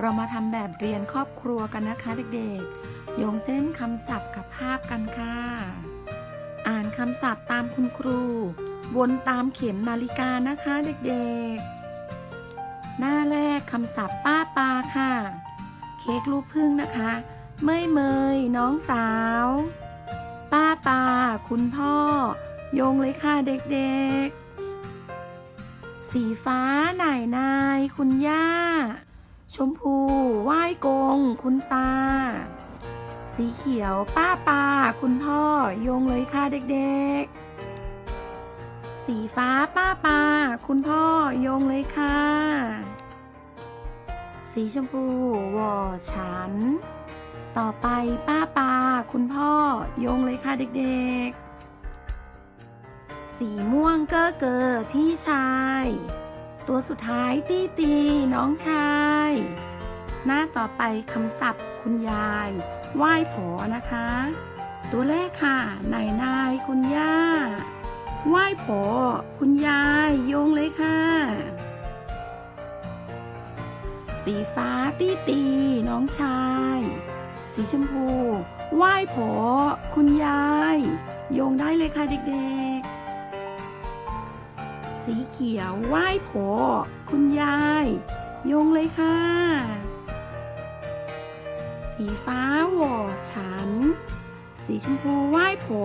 เรามาทำแบบเรียนครอบครัวกันนะคะเด็กๆ โยงเส้นคำศัพท์กับภาพกันค่ะ อ่านคำศัพท์ตามคุณครู วนตามเข็มนาฬิกานะคะเด็กๆ หน้าแรกคำศัพท์ป้าปาค่ะ เค้กลูกพึ่งนะคะ เมยเมยน้องสาว ป้าปา คุณพ่อ โยงเลยค่ะเด็กๆ สีฟ้าหน่ายนาย คุณย่า ชมพูไหว้กง คุณตา สีเขียวป้าปาคุณพ่อโยงเลยค่ะเด็กๆ สีฟ้าป้าปาคุณพ่อโยงเลยค่ะ สีชมพูวอฉัน ต่อไปป้าปาคุณพ่อโยงเลยค่ะเด็กๆ สีม่วงเก้อเกอพี่ชาย ตัวสุดท้ายตี้ตีน้องชาย หน้าต่อไปคำศัพท์คุณยายไหว้ผอนะคะ ตัวแรกค่ะนายนายคุณย่าไหว้ผอคุณยายโยงเลยค่ะ สีฟ้าตี้ตีน้องชาย สีชมพูไหว้ผอคุณยาย โยงได้เลยค่ะเด็กๆ สีเขียวไหว้ผอคุณยายโยงเลยค่ะ สีฟ้าหวอฉัน สีชมพูไหว้ผอ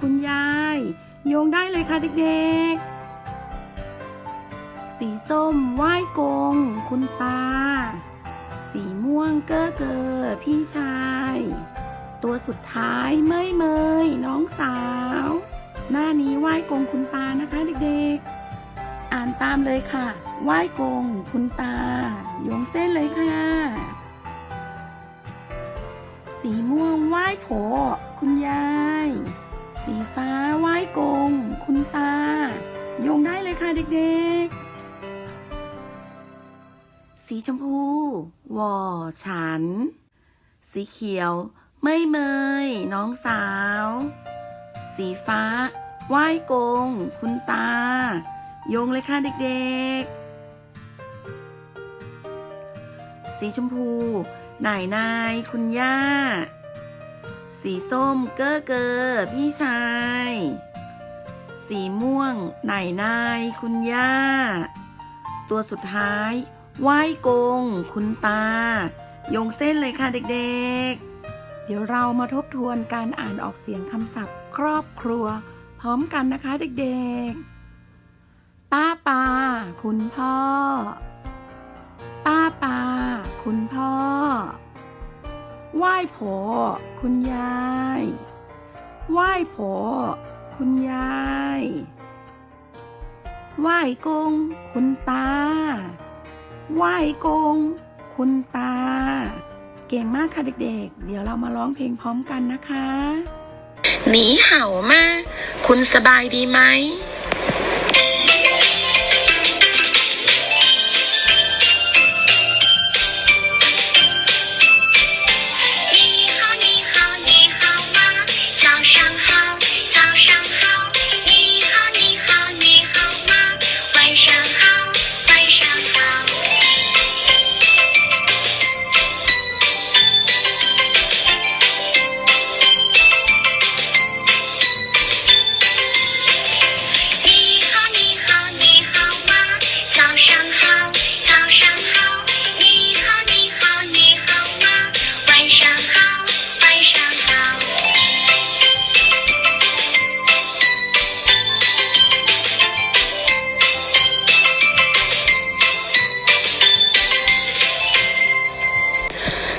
คุณยาย โยงได้เลยค่ะเด็กๆ สีส้มไหว้กง คุณตา สีม่วงเก้อเกอพี่ชาย ตัวสุดท้ายเมยเมยน้องสาว หน้านี้ไหว้กงคุณตานะคะเด็กๆานตามเลยค่ะ ไหว้กง คุณตา โยงเส้นเลยค่ะ สีม่วงไหว้โผ คุณยาย สีฟ้าไหว้กง คุณตา โยงได้เลยค่ะเด็กๆ สีชมพูวอฉัน สีเขียวเมยเมย น้องสาว สีฟ้าไหว้กง คุณตา โยงเลยค่ะเด็กๆ สีชมพูนายนายคุณย่า สีส้มเก้อเกอพี่ชาย สีม่วงนายนายคุณย่า ตัวสุดท้ายไหว้กง คุณตา โยงเส้นเลยค่ะเด็กๆเดี๋ยวเรามาทบทวนการอ่านออกเสียงคำศัพท์ครอบครัว พร้อมกันนะคะเด็กๆ ป้าปาคุณพ่อ ป้าปาคุณพ่อ ไหว้โผคุณยาย ไหว้โผคุณยาย ไหว้กง คุณตา ไหว้กง คุณตา เก่งมากค่ะเด็กๆ เดี๋ยวเรามาร้องเพลงพร้อมกันนะคะ หนีเห่ามา คุณสบายดีไหม